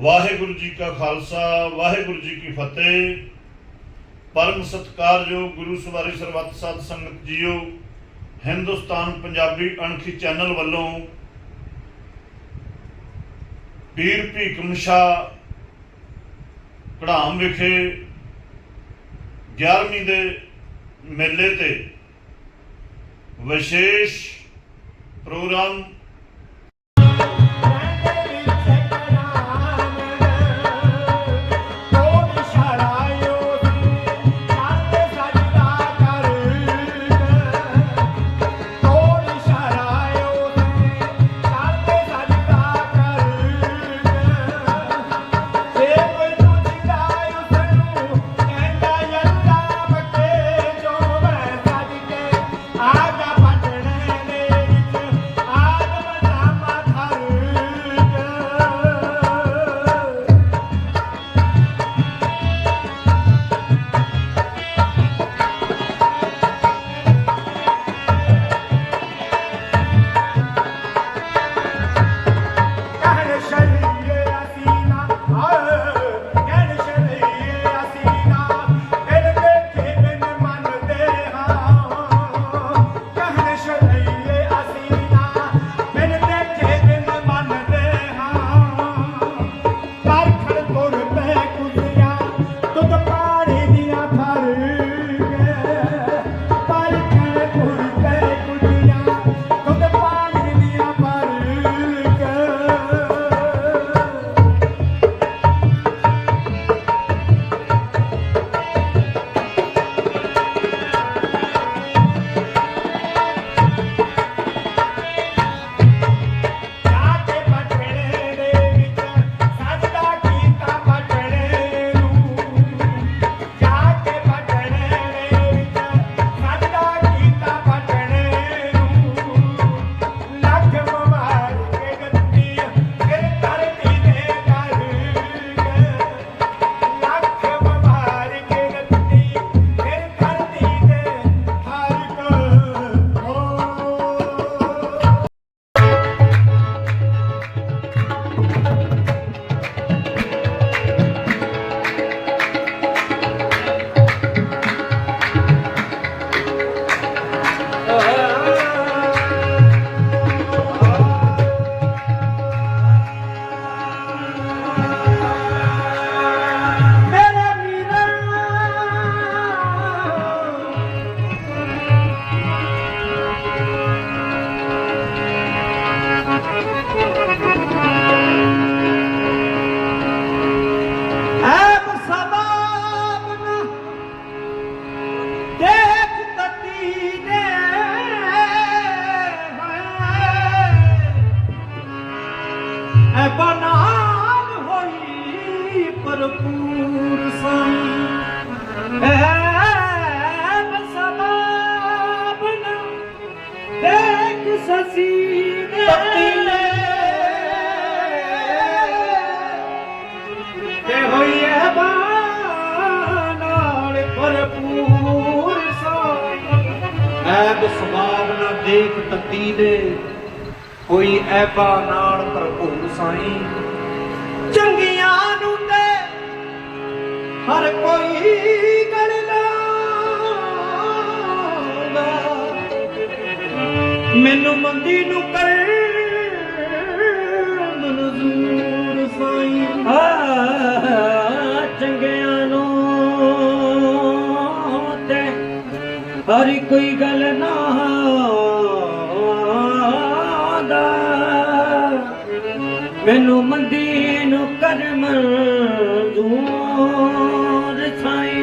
ਵਾਹਿਗੁਰੂ ਜੀ ਕਾ ਖਾਲਸਾ, ਵਾਹਿਗੁਰੂ ਜੀ ਕੀ ਫਤਿਹ। ਪਰਮ ਸਤਿਕਾਰਯੋਗ ਗੁਰੂ ਸਵਾਰੀ ਸਰਬੱਤ ਸਤ ਸੰਗਤ ਜੀਓ, ਹਿੰਦੁਸਤਾਨ ਪੰਜਾਬੀ ਅਣਖੀ ਚੈਨਲ ਵੱਲੋਂ ਪੀਰ ਭੀਖਮ ਸ਼ਾਹ ਕੜਾਮ ਵਿਖੇ 11ਵੀਂ ਦੇ ਮੇਲੇ ਤੇ ਵਿਸ਼ੇਸ਼ ਪ੍ਰੋਗਰਾਮ ਦੇਖ ਦੇ ਕੋਈ ਐਬਾ ਨਾਲ ਭਰਪੂਰ ਸਾਈਂ। ਚੰਗੀਆਂ ਨੂੰ ਤੇ ਹਰ ਕੋਈ ਗੜ ਲਾਉਂਦਾ ਮੈਨੂੰ ਮੰਦੀ ਨੂੰ ਕਰ ਮਨਜ਼ੂਰ ਸਾਈਂ। ਆ ਚੰਗਿਆਂ ਨੂੰ ਤੇ ਹਰ ਕੋਈ ਗੱਲ ਨਾ ਮੈਨੂੰ ਮੰਦੀ ਨੂੰ ਕਰਮ ਦੂਰ ਥਾਈ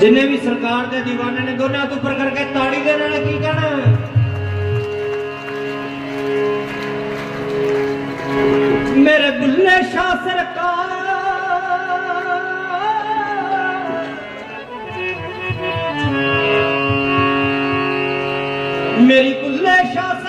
ਜਿੰਨੇ ਵੀ ਸਰਕਾਰ ਦੇ دیਵਾਨੇ ਨੇ ਦੋਨਾਂ ਤੋਂ ਉੱਪਰ ਕਰਕੇ ਤਾੜੀ ਦੇ ਨਾਲ ਕੀ ਕਹਿਣਾ? ਮੇਰੇ ਬੁੱਲੇ ਸ਼ਾਹ ਸਰਕਾਰ। ਮੇਰੀ ਬੁੱਲੇ ਸ਼ਾਹ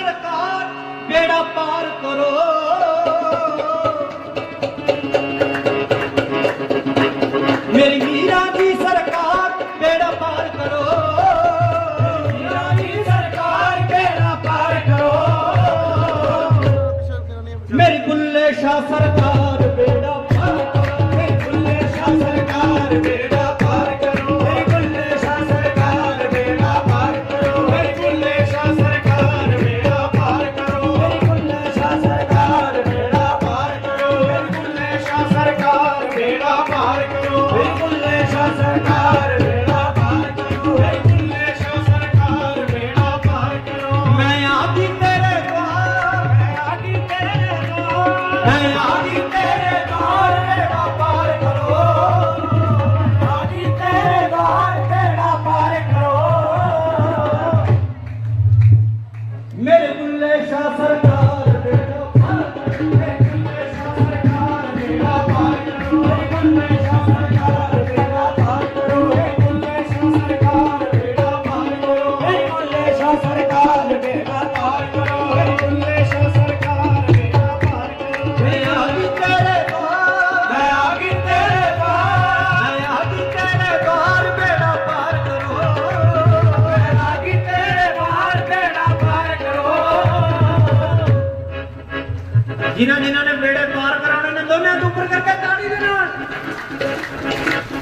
ਜਿਨ੍ਹਾਂ ਜਿਨ੍ਹਾਂ ਨੇ ਬੇੜੇ ਪਾਰ ਕਰਾਉਣੇ ਨੇ ਦੋਨੇ ਤੋਂ ਉੱਪਰ ਕਰਕੇ ਤਾੜੀ ਦੇ ਨਾਲ।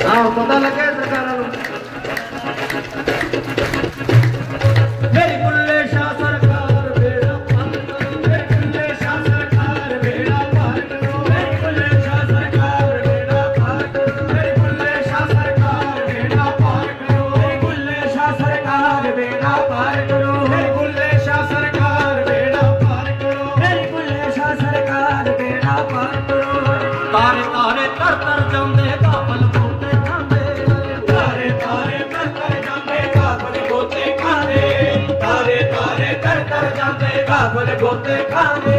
ਆਹ, ਪਤਾ ਲੱਗਿਆ ਸਰਕਾਰਾਂ ਨੂੰ। হতে খানে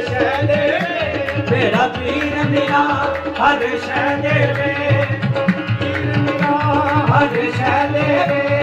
ਸ਼ੈ ਦੇਵੇ ਮੇਰਾ ਪੀਰ ਮੇਰਾ ਹਰ ਸ਼ੈ ਦੇਵੇ ਪੀਰ ਮੇਰਾ ਹਰ ਸ਼ੈ ਦੇਵੇ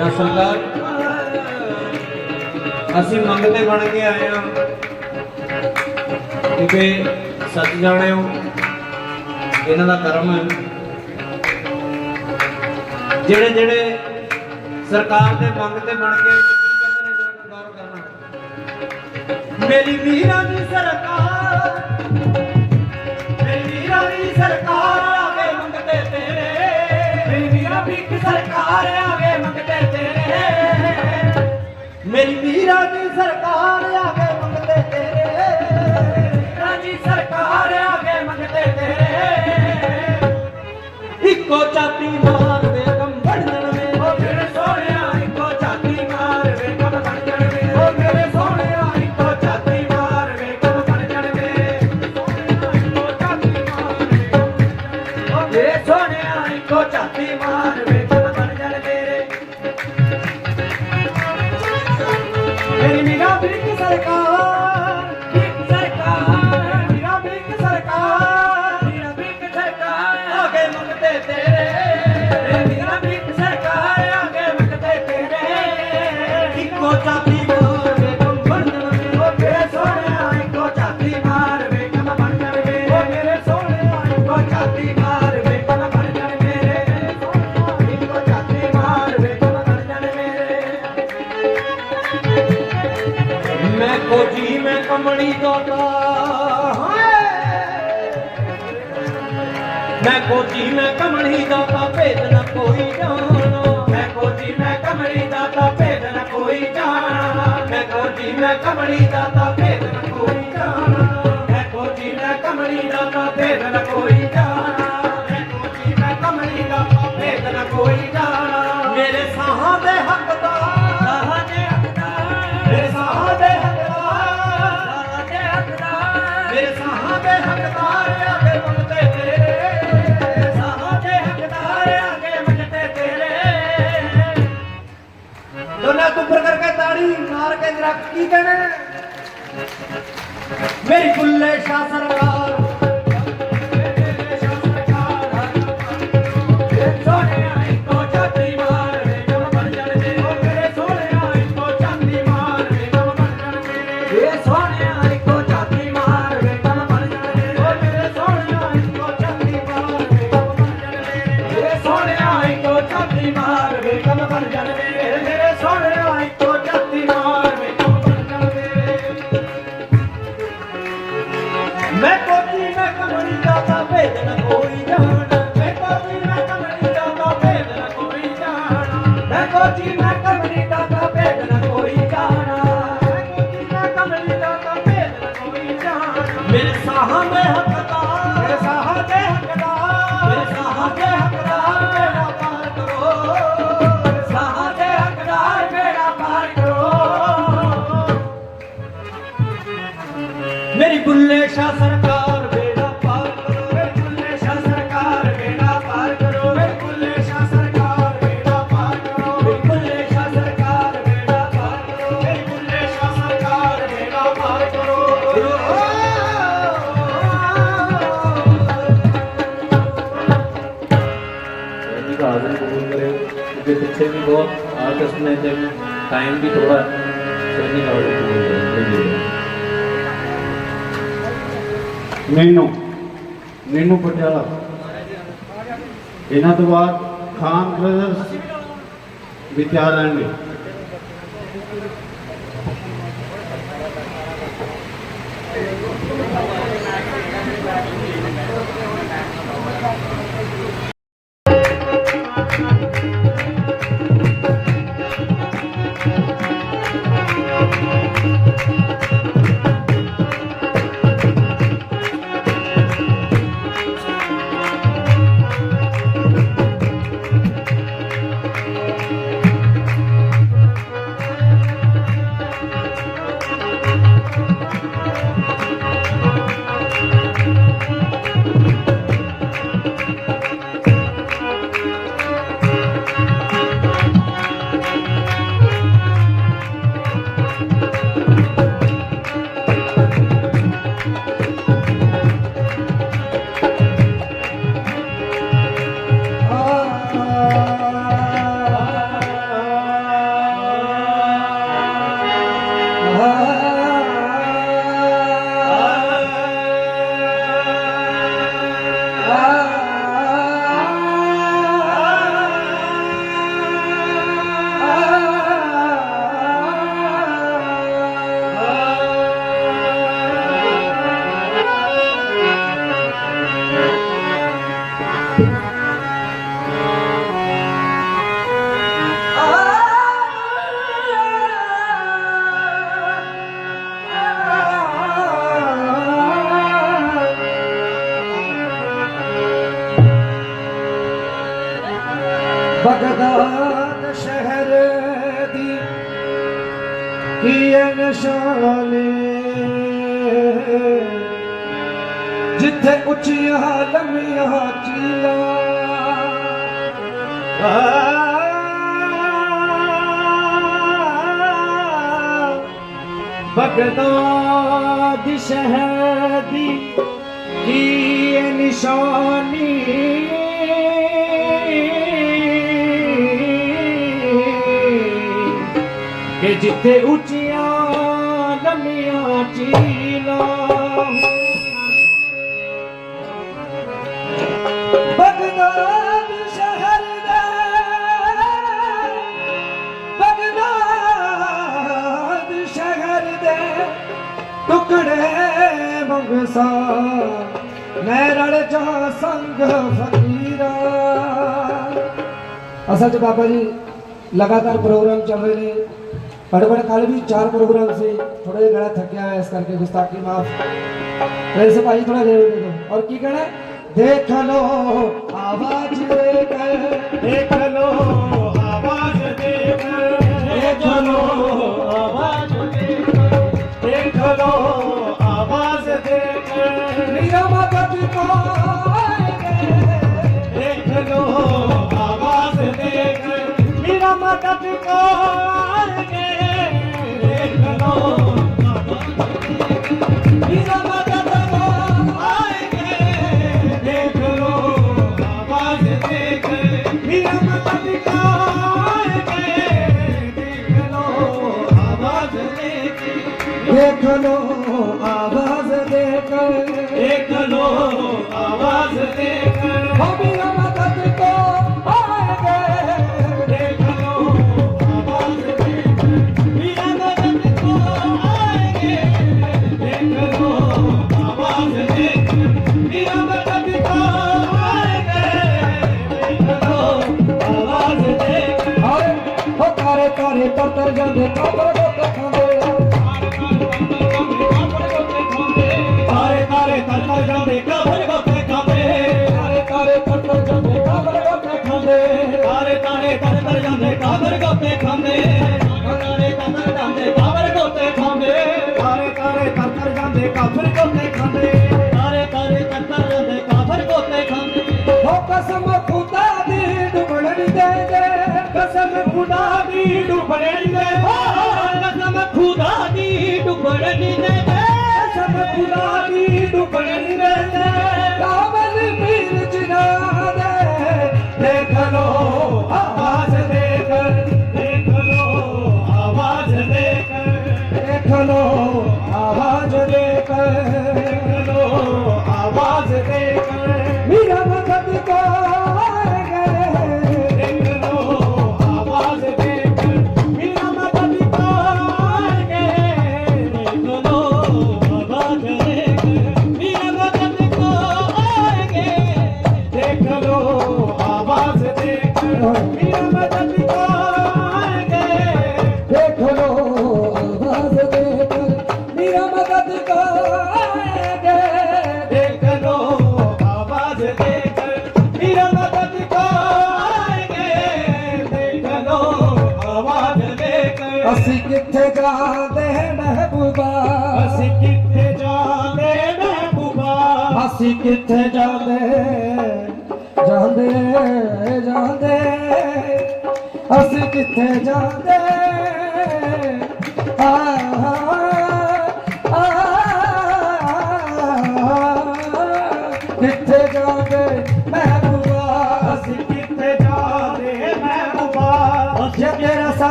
ਜਾਂ ਸੰਗਤ, ਅਸੀਂ ਮੰਗਤੇ ਬਣ ਕੇ ਆਏ ਆ ਕਿਉਂਕਿ ਸੱਚ ਜਾਣੇ ਹੋ ਇਹਨਾਂ ਦਾ ਕਰਮ ਹੈ। ਜਿਹੜੇ ਜਿਹੜੇ ਸਰਕਾਰ ਦੇ ਮੰਗ ਤੇ ਬਣ ਕੇ ਮੇਰੀ ਮੀਰਾਂ ਦੀ ਸਰਕਾਰ, ਮੇਰੀ ਮੀਰਾਂ ਦੀ ਸਰਕਾਰ ਆਵੇ ਮੰਗਤੇ ਤੇਰੇ। ਮੇਰੀ ਮੀਰਾਂ ਵੀ ਸਰਕਾਰ ਆਵੇ ਮੰਗਤੇ ਮੇਰੀ ਮੀਰਾ ਦੀ ਸਰਕਾਰ ਆ ਕੇ ਮੰਗਦੇ ਤੇਰੇ। ਰਾਜੀ ਸਰਕਾਰ ਆ ਕੇ ਮੰਗਦੇ ਤੇਰੇ। ਇੱਕੋ ਚਾਤੀ ਨਾਲ ਮੈਂ ਕੋਜੀ ਮੈਂ ਕਮਲੀ ਦਾ ਤਾਂ ਭੇਦ ਨਾ ਕੋਈ ਜਾਣਾ। ਮੈਂ ਕੋਜੀ ਮੈਂ ਕਮਲੀ ਦਾ ਤਾਂ ਭੇਦ ਨਾ ਕੋਈ ਜਾਣਾ। ਮੈਂ ਕੋਜੀ ਮੈਂ ਕਮਲੀ ਦਾ ਤਾਂ ਭੇਦ ਨਾ ਕੋਈ ਜਾਣਾ। ਮੈਂ ਕੋਜੀ ਮੈਂ ਕਮਲੀ ਦਾ ਤਾਂ ਭੇਦ ਨਾ ਕੋਈ ਜਾਣਾ। ਮੈਂ ਕੋਜੀ ਮੈਂ ਕਮਲੀ ਦਾ ਤਾਂ ਭੇਦ ਨਾ ਕੋਈ ਜਾਣਾ। ਮੇਰੇ ਸਾਹਾਂ ਦੇ ਹੱਕਦਾਰ ਟੱਬਰ ਕਰਕੇ ਤਾੜੀ ਮਾਰ ਕੇ ਜਰਾ ਕੀ ਕਹਿਣਾ ਮੇਰੀ ਫੁੱਲੇ ਸ਼ਾਹ ਟਾਈਮ ਵੀ ਥੋੜਾ ਸਹੀ ਨਾਲ ਨੈਨੂ ਨੈਨੂ ਪਟਿਆਲਾ। ਇਹਨਾਂ ਤੋਂ ਬਾਅਦ ਖਾਨ ਬ੍ਰਦਰਸ ਵਿਚਾਰਨ ਨੇ ਬਗਦਾਦ ਸ਼ਹਿਰ ਦੀ ਕੀ ਨਿਸ਼ਾਨੀ ਕਿ ਜਿੱਥੇ ਉੱਚੀ ਮੰਗਸਾ ਮੈਂ ਰਲ ਜਹਾਂ ਸੰਗ ਫਕੀਰਾ ਅਸਲ ਚ ਬਾਬਾ ਜੀ ਲਗਾਤਾਰ ਪ੍ਰੋਗਰਾਮ ਚੱਲ ਰਹੇ ਨੇ बड़बड़ कल भी चार प्रोग्राम से थोड़ा गला थक गया है इस करके गुस्ताखी माफ वैसे भाई थोड़ा देर दे दो और की कहना देख लो ਦੇਖ ਲੋ ਆਵਾਜ਼ ਦੇ ਕੇ ਦੇਖ। ਲੋ ਆਵਾਜ਼ ਦੇ ਹੋ ਮੇਰਾ ਮਦਦ ਕੋ ਆਏਗੇ ਦੇਖ ਲੋ ਆਵਾਜ਼ ਦੇ ਮੇਰਾ ਮਦਦ ਕੋ ਆਏਗੇ ਦੇਖ ਲੋ ਆਵਾਜ਼ ਦੇ ਮੇਰਾ ਮਦਦ ਕੋ ਆਏਗੇ ਦੇਖ ਲੋ ਆਵਾਜ਼ ਦੇ ਹਾਏ ਹੋ ਤਾਰੇ ਤਾਰੇ ਪੱਤਰ ਜਾਂਦੇ ਕਾਬਰ ਕਾਬਰ ਗੋਤੇ ਖਾਂਦੇ ਤਾਰੇ ਤਰ ਜਾਂਦੇ ਕਾਬਰ ਗੋਤੇ ਖਾਂਦੇ। ਤਾਰੇ ਤਾਰੇ ਤਰ ਤਰ ਜਾਂਦੇ ਕਾਬਰ ਗੋਤੇ ਖਾਂਦੇ। ਤਾਰੇ ਤਾਰੇ ਤਰ ਤਰ ਜਾਂਦੇ ਕਾਬਰ ਗੋਤੇ ਖਾਂਦੇ। ਹੋ ਕਸਮ ਖੁਦਾ ਦੀ ਡੁਬਣ ਨਹੀਂ ਦੇਂਦੇ ਕਸਮ ਖੁਦਾ ਦੀ ਡੁੱਬਣ ਨਹੀਂ ਦੇ ਕਸਮ ਖੁਦਾ ਦੀ ਡੁੱਬਣ ਨਹੀਂ ਦੇ ਕਸਮ ਖੁਦਾ ਦੀ ਡੁੱਬਣ ਨਹੀਂ ਦੇ ਕਾਬਲ ਪੀਰ ਜਿਨਾ ਜਾਂਦੇ ਮਹਿਬੂਬਾ। ਅਸੀਂ ਕਿੱਥੇ ਜਾਂਦੇ ਮਹਿਬੂਬਾ? ਅਸੀਂ ਕਿੱਥੇ ਜਾਂਦੇ ਜਾਂਦੇ ਜਾਂਦੇ ਅਸੀਂ ਕਿੱਥੇ ਜਾਂਦੇ ਆ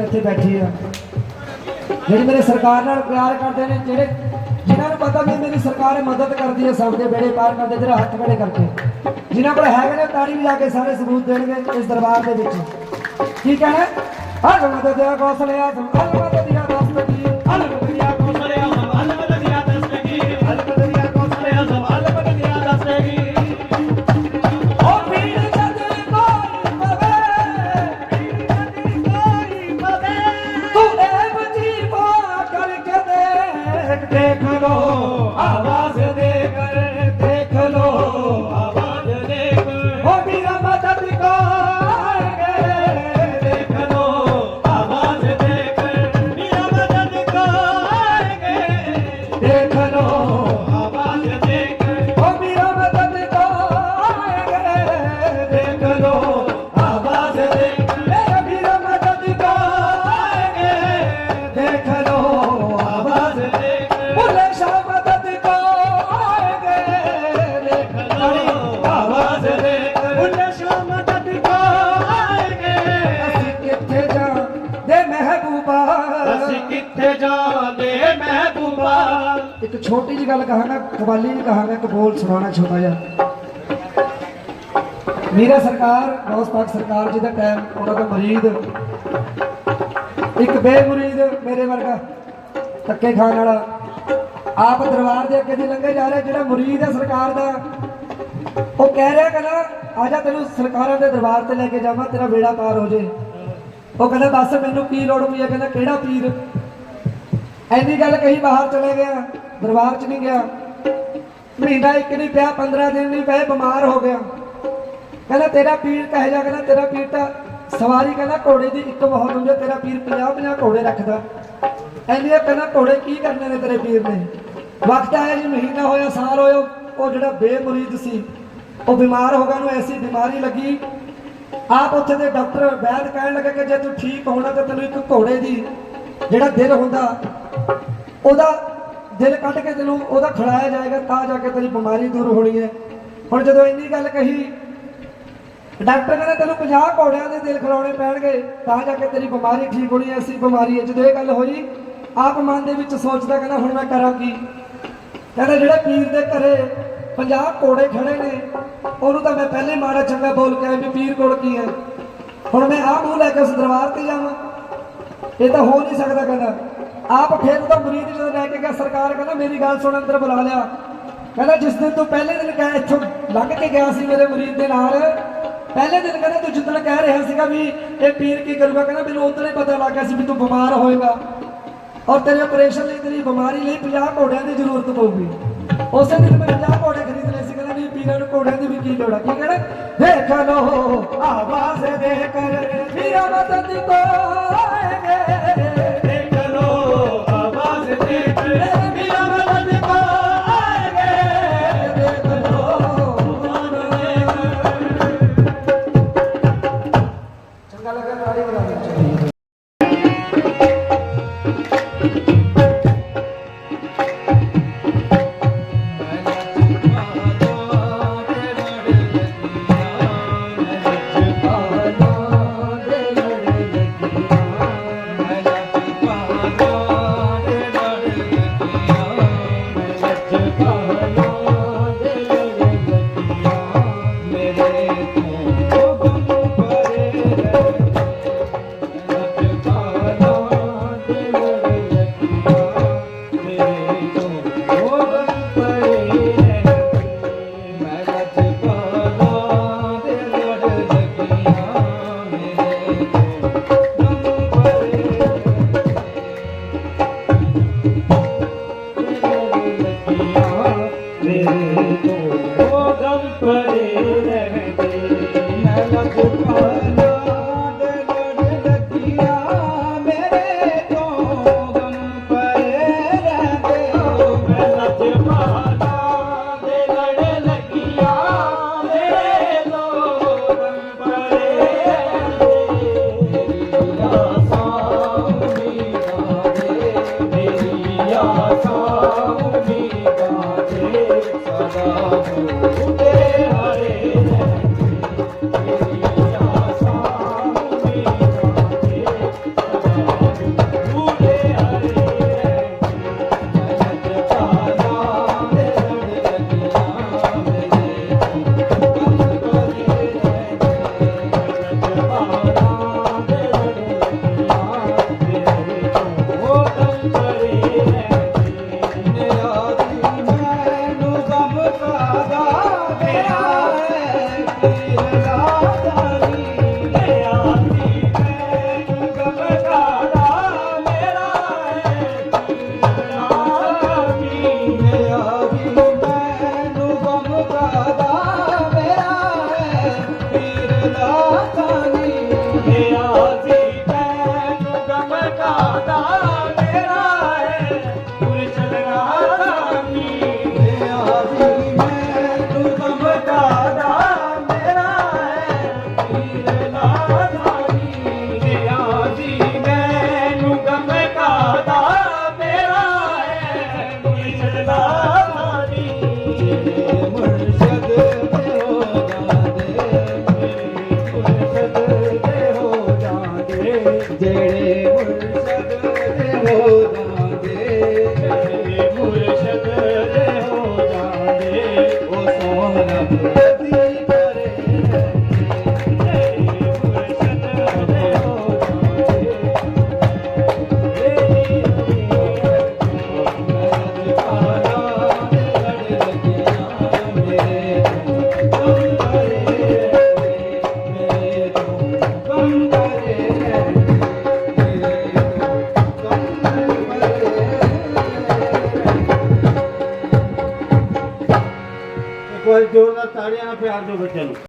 ਇੱਥੇ ਬੈਠੀ ਆ। ਜਿਹੜੀ ਮੇਰੇ ਸਰਕਾਰ ਨਾਲ ਪਿਆਰ ਕਰਦੇ ਨੇ, ਜਿਹੜੇ ਜਿਨ੍ਹਾਂ ਨੂੰ ਪਤਾ ਵੀ ਮੇਰੀ ਸਰਕਾਰ ਮਦਦ ਕਰਦੀ ਹੈ ਸਭ ਦੇ ਬੇੜੇ ਪਾਰ ਕਰਦੇ, ਜਿਹੜਾ ਹੱਥ ਖੜੇ ਕਰਕੇ। ਜਿਨ੍ਹਾਂ ਕੋਲ ਹੈਗੇ ਨੇ, ਤਾੜੀ ਵੀ ਵਜਾ ਕੇ ਸਾਰੇ ਸਬੂਤ ਦੇਣਗੇ ਇਸ ਦਰਬਾਰ ਦੇ ਵਿੱਚ। ਠੀਕ ਹੈ ਨਾ? ਹਰ ਮਦਦ ਦਿਆ ਗੌਸਲੇ ਆ ਹਰ ਕਵਾਲੀ ਨਹੀਂ ਕਹਾਂਗਾ ਇੱਕ ਬੋਲ ਸੁਣਾਉਣਾ ਛੋਟਾ ਜਿਹਾ। ਮੇਰਾ ਸਰਕਾਰ ਗੌਸ ਪਾਕ ਸਰਕਾਰ ਜੀ ਦਾ ਟਾਈਮ ਉਹਨਾਂ ਦਾ ਮਰੀਦ। ਇੱਕ ਬੇਮੁਰੀਦ ਮੇਰੇ ਵਰਗਾ ਧੱਕੇ ਖਾਣ ਵਾਲਾ। ਆਪ ਦਰਬਾਰ ਦੇ ਅੱਗੇ ਦੀ ਲੰਘੇ ਜਾ ਰਿਹਾ ਜਿਹੜਾ ਮੁਰੀਦ ਹੈ ਸਰਕਾਰ ਦਾ। ਉਹ ਕਹਿ ਰਿਹਾ ਕਹਿੰਦਾ, ਆ ਜਾ ਤੈਨੂੰ ਸਰਕਾਰਾਂ ਦੇ ਦਰਬਾਰ ਤੇ ਲੈ ਕੇ ਜਾਵਾਂ, ਤੇਰਾ ਵੇੜਾ ਪਾਰ ਹੋ ਜੇ। ਉਹ ਕਹਿੰਦਾ, ਦੱਸ ਮੈਨੂੰ ਕੀ ਲੋੜ ਪਈ ਹੈ? ਕਹਿੰਦਾ, ਕਿਹੜਾ ਪੀਰ? ਐਨੀ ਗੱਲ ਕਹੀ ਬਾਹਰ ਚਲੇ ਗਿਆ, ਦਰਬਾਰ 'ਚ ਨਹੀਂ ਗਿਆ। ਮਹੀਨਾ ਇੱਕ ਨਹੀਂ ਪਿਆ 15 ਦਿਨ ਨਹੀਂ ਪਏ, ਬਿਮਾਰ ਹੋ ਗਿਆ। ਕਹਿੰਦਾ, ਤੇਰਾ ਪੀਰ ਕਹੇ ਜਾ, ਕਹਿੰਦਾ, ਤੇਰਾ ਪੀਰ ਤਾਂ ਸਵਾਰੀ, ਕਹਿੰਦਾ, ਘੋੜੇ ਦੀ ਇੱਕ ਬਹੁਤ ਹੁੰਦੀ ਤੇਰਾ ਪੀਰ 50 50 ਘੋੜੇ ਰੱਖਦਾ। ਐਨੀ ਕਹਿੰਦਾ ਘੋੜੇ ਕੀ ਕਰਨੇ ਨੇ ਤੇਰੇ ਪੀਰ ਨੇ? ਵਕਤ ਆਇਆ ਜੀ, ਮਹੀਨਾ ਹੋਇਆ, ਸਾਲ ਹੋਇਆ, ਉਹ ਜਿਹੜਾ ਬੇਮੁਰੀਦ ਸੀ, ਉਹ ਬਿਮਾਰ ਹੋ ਗਿਆ, ਉਹਨੂੰ ਐਸੀ ਬਿਮਾਰੀ ਲੱਗੀ। ਆਪ ਉੱਥੇ ਦੇ ਡਾਕਟਰ ਵੈਦ ਕਹਿਣ ਲੱਗੇ ਕਿ ਜੇ ਤੂੰ ਠੀਕ ਹੋਣਾ ਤਾਂ ਤੈਨੂੰ ਇੱਕ ਘੋੜੇ ਦੀ ਜਿਹੜਾ ਦਿਲ ਹੁੰਦਾ, ਉਹਦਾ ਦਿਲ ਕੱਢ ਕੇ ਤੈਨੂੰ ਉਹਦਾ ਖੜਾਇਆ ਜਾਏਗਾ, ਤਾਂ ਜਾ ਕੇ ਤੇਰੀ ਬਿਮਾਰੀ ਦੂਰ ਹੋਣੀ ਹੈ। ਹੁਣ ਜਦੋਂ ਇੰਨੀ ਗੱਲ ਕਹੀ, ਡਾਕਟਰ ਕਹਿੰਦਾ ਤੈਨੂੰ 50 ਘੋੜਿਆਂ ਦੇ ਦਿਲ ਖਿਲਾਉਣੇ ਪੈਣਗੇ, ਤਾਂ ਜਾ ਕੇ ਤੇਰੀ ਬਿਮਾਰੀ ਠੀਕ ਹੋਣੀ ਐਸੀ ਬਿਮਾਰੀ ਹੈ। ਜਦੋਂ ਇਹ ਗੱਲ ਹੋਈ, ਆਪ ਮਨ ਦੇ ਵਿੱਚ ਸੋਚਦਾ ਕਹਿੰਦਾ, ਹੁਣ ਮੈਂ ਕਰਾਂ ਕੀ ਕਹਿੰਦਾ ਜਿਹੜੇ ਪੀਰ ਦੇ ਘਰੇ 50 ਘੋੜੇ ਖੜੇ ਨੇ, ਉਹਨੂੰ ਤਾਂ ਮੈਂ ਪਹਿਲੇ ਮਾੜਾ ਚੰਗਾ ਬੋਲ ਕੇ ਆਇਆ ਵੀ ਪੀਰ ਕੋਲ ਕੀ ਹੈ। ਹੁਣ ਮੈਂ ਆਹ ਮੂੰਹ ਲੈ ਕੇ ਉਸ ਦਰਬਾਰ ਤੇ ਜਾਵਾਂ। ਇਹ ਤਾਂ ਹੋ ਨਹੀਂ ਸਕਦਾ ਕਹਿੰਦਾ। ਆਪ ਫਿਰ ਉਹਦਾ ਮੁਰੀਦ ਜਦੋਂ ਲੈ ਕੇ ਗਿਆ, ਸਰਕਾਰ ਕਹਿੰਦਾ, ਮੇਰੀ ਗੱਲ ਸੁਣ, ਅੰਦਰ ਬੁਲਾ ਲਿਆ। ਕਹਿੰਦਾ, ਜਿਸ ਦਿਨ ਤੂੰ ਪਹਿਲੇ ਦਿਨ ਕਹਿ, ਇੱਥੋਂ ਲੰਘ ਕੇ ਗਿਆ ਸੀ ਮੇਰੇ ਮੁਰੀਦ ਦੇ ਨਾਲ, ਪਹਿਲੇ ਦਿਨ ਕਹਿੰਦਾ ਤੂੰ ਜਿੱਦਣ ਕਹਿ ਰਿਹਾ ਸੀਗਾ ਵੀ ਇਹ ਪੀਰ ਕੀ ਕਰੂਗਾ, ਕਹਿੰਦਾ ਮੈਨੂੰ ਉਦੋਂ ਹੀ ਪਤਾ ਲੱਗ ਗਿਆ ਸੀ ਵੀ ਤੂੰ ਬਿਮਾਰ ਹੋਏਗਾ ਔਰ ਤੇਰੇ ਆਪਰੇਸ਼ਨ ਲਈ ਤੇਰੀ ਬਿਮਾਰੀ ਲਈ 50 ਘੋੜਿਆਂ ਦੀ ਜ਼ਰੂਰਤ ਪਊਗੀ। ਉਸੇ ਦਿਨ ਮੈਂ 50 ਘੋੜੇ ਖਰੀਦ ਲਏ ਸੀ, ਕਹਿੰਦਾ ਵੀ ਪੀਰਾਂ ਨੂੰ ਘੋੜਿਆਂ ਦੀ ਵੀ ਕੀ ਲੋੜ ਆ? ਕੀ ਕਹਿਣਾ? ਦੇਖ ਲੋ ਆਵਾਜ਼ ਦੇ ਕਰ ਵੀਰਾ ਮਦਦ ਕੋਏਗੇ Thank.